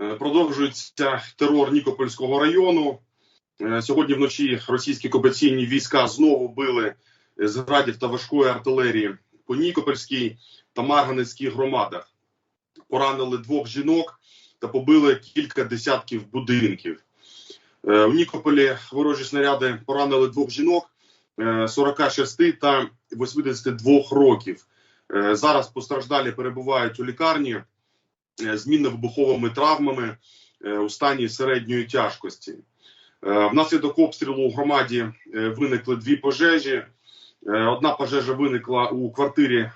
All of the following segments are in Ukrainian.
Е, Продовжується терор Нікопольського району. Е, Сьогодні вночі російські окупаційні війська знову били з градів та важкої артилерії по Нікопольській та Марганецькій громадах. Поранили двох жінок та побили кілька десятків будинків. Е, У Нікополі ворожі снаряди поранили двох жінок е, 46 та 82 років. Зараз постраждалі перебувають у лікарні е, з мінно-вибуховими травмами е, у стані середньої тяжкості. Е, Внаслідок обстрілу у громаді виникли дві пожежі. Одна пожежа виникла у квартирі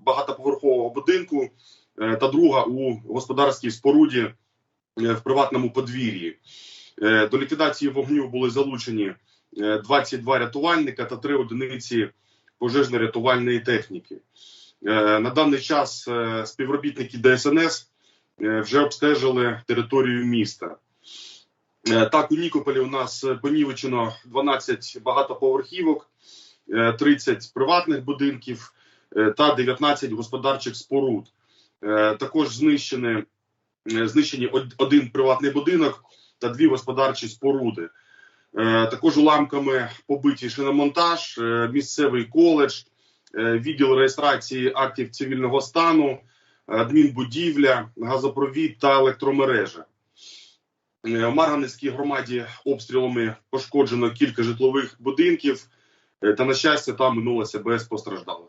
багатоповерхового будинку, та друга у господарській споруді в приватному подвір'ї. До ліквідації вогню були залучені е, 22 рятувальника та 3 одиниці пожежно-рятувальної техніки. На даний час співробітники ДСНС вже обстежили територію міста. Е, Так, у Нікополі у нас е, понівечено 12 багатоповерхівок, е, 30 приватних будинків е, та 19 господарчих споруд. Е, Також знищені, е, знищені один приватний будинок та дві господарчі споруди. Е, Також уламками побиті шиномонтаж, е, місцевий коледж, е, відділ реєстрації актів цивільного стану, адмінбудівля, газопровід та електромережа. Е, В Марганецькій громаді обстрілами пошкоджено кілька житлових будинків, е, та на щастя, там минулося без постраждалих.